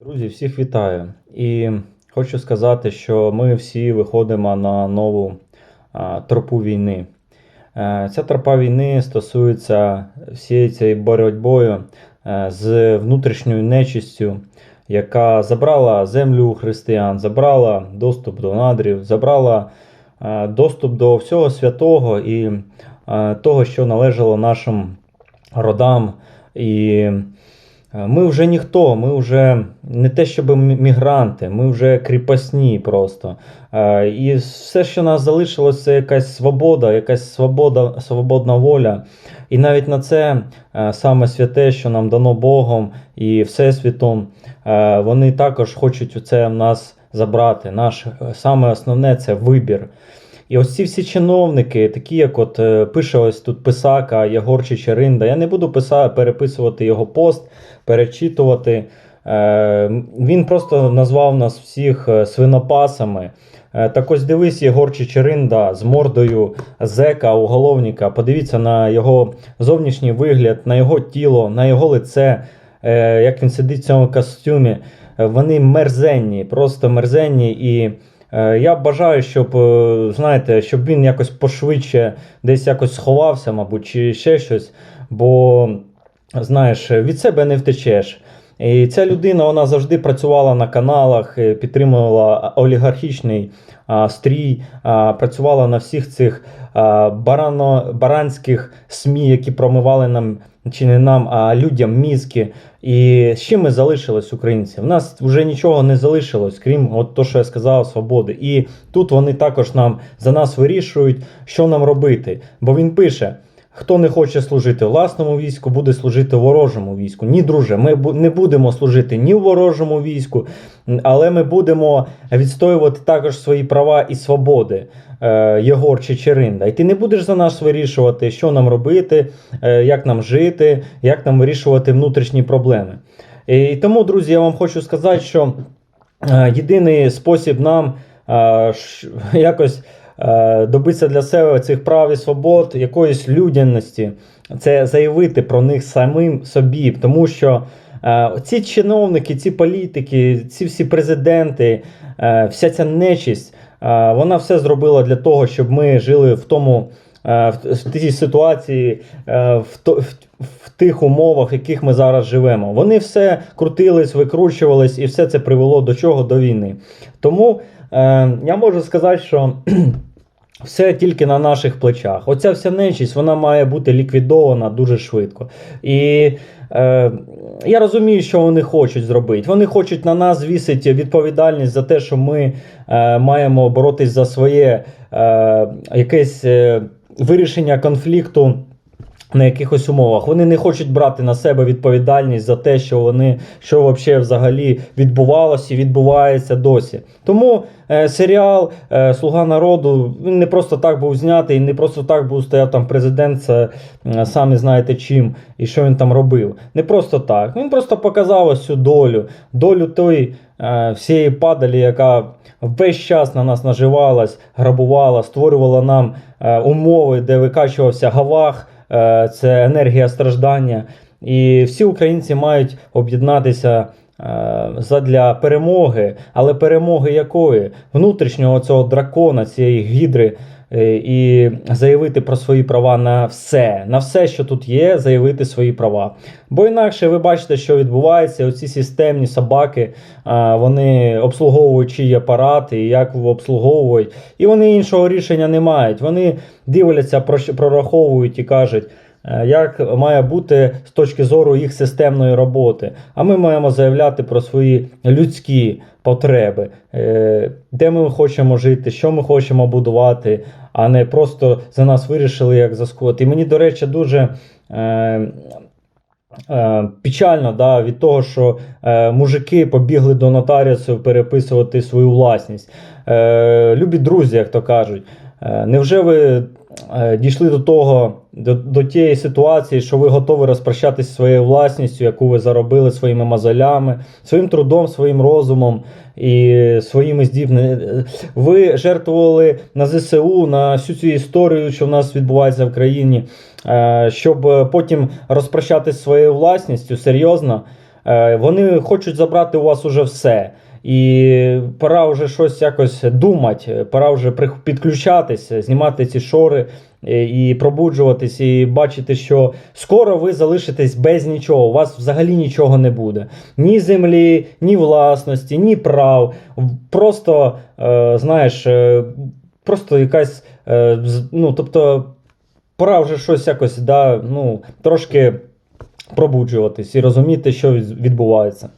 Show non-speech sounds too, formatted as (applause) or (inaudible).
Друзі, всіх вітаю. І хочу сказати, що ми всі виходимо на нову тропу війни. Е, Ця тропа війни стосується всієї цієї боротьбою е, з внутрішньою нечистю, яка забрала землю у християн, забрала доступ до надрів, забрала е, доступ до всього святого і того, що належало нашим родам. І ми вже ніхто, ми вже не те, щоб мігранти, ми вже кріпосні просто. Е, І все, що нас залишилось, це якась свобода, якась свобода, свободна воля. І навіть на це е, саме святе, що нам дано Богом і Всесвітом, е, вони також хочуть це в нас забрати. Наш е, саме основне це вибір. І ось ці всі чиновники, такі як от е, пише ось тут Писака, Єгор Чечеринда, я не буду писа, переписувати його пост, перечитувати. Е, Він просто назвав нас всіх е, свинопасами. Так ось дивись, Єгор Чечеринда з мордою зека, уголовника. Подивіться на його зовнішній вигляд, на його тіло, на його лице, як він сидить в цьому костюмі. Вони мерзенні, просто мерзенні. І я бажаю, щоб, е, знаєте, щоб він якось пошвидше десь якось сховався, мабуть, чи ще щось. Бо, знаєш, від себе не втечеш. І ця людина вона завжди працювала на каналах, е, підтримувала олігархічний а, стрій, а, працювала на всіх цих а, барано, баранських СМІ, які промивали нам чи не нам, а людям мізки. І з чим ми залишились, українці? В нас вже нічого не залишилось, крім от то, що я сказав, свободи. І тут вони також нам за нас вирішують, що нам робити. Бо він пише. Хто не хоче служити власному війську, буде служити ворожому війську. Ні, друже, ми не будемо служити ні в ворожому війську, але ми будемо відстоювати також свої права і свободи. Е, Єгор Чечеринда. І ти не будеш за нас вирішувати, що нам робити, е, як нам жити, як нам вирішувати внутрішні проблеми. І тому, друзі, я вам хочу сказати, що е, єдиний спосіб нам якось добитися для себе цих прав і свобод, якоїсь людяності, це заявити про них самим собі, тому що. е, Ці чиновники, ці політики, ці всі президенти, е, вся ця нечисть, е, вона все зробила для того, щоб ми жили в тому, е, в, тій ситуації, е, в, то, в, тих умовах, в яких ми зараз живемо. Вони все крутились, викручувались, і все це привело до чого? До війни. Тому е, я можу сказати, що (clears throat) все тільки на наших плечах. Оця вся нечість вона має бути ліквідована дуже швидко. І е, я розумію, що вони хочуть зробити. Вони хочуть на нас звісити відповідальність за те, що ми е, маємо боротись за своє е, якесь е, вирішення конфлікту. На якихось умовах вони не хочуть брати на себе відповідальність за те, що вони що вообще взагалі відбувалося і відбувається досі. Тому е, серіал е, Слуга народу він не просто так був знятий, не просто так був стояв там президент. Це е, самі знаєте чим і що він там робив. Не просто так. Він просто показав ось цю долю, долю той е, всієї падалі, яка весь час на нас наживалась, грабувала, створювала нам е, умови, де викачувався гавах. Е, це енергія страждання. І всі українці мають об'єднатися е, задля перемоги, але перемоги якої? Внутрішнього цього дракона, цієї гідри, і заявити про свої права на все, на все, що тут є, заявити свої права. Бо інакше ви бачите, що відбувається. Оці системні собаки, вони обслуговують чиї апарати, і як обслуговують, і вони іншого рішення не мають. Вони дивляться, прораховують і кажуть. е, Як має бути з точки зору їх системної роботи, а ми маємо заявляти про свої людські потреби, е, де ми хочемо жити, що ми хочемо будувати, а не просто за нас вирішили як заскот. І мені, до речі, дуже е, Е, Печально да, від того, що мужики побігли до нотаріусів переписувати свою власність. Любі друзі, як то кажуть, невже ви дійшли до того, до, до тієї ситуації, що ви готові розпрощатися своєю власністю, яку ви заробили своїми мозолями, своїм трудом, своїм розумом і своїми здібними. Ви жертвували на ЗСУ, на всю цю історію, що в нас відбувається в країні, е, щоб потім розпрощатися своєю власністю серйозно. Е, Вони хочуть забрати у вас уже все. І пора вже щось якось думати, пора вже підключатись, знімати ці шори і пробуджуватись, і бачити, що скоро ви залишитесь без нічого. У вас взагалі нічого не буде. Ні землі, ні власності, ні прав. Просто, е, знаєш, е, просто якась. Е, ну, тобто, пора вже щось якось, да, ну, трошки пробуджуватись і розуміти, що від- відбувається.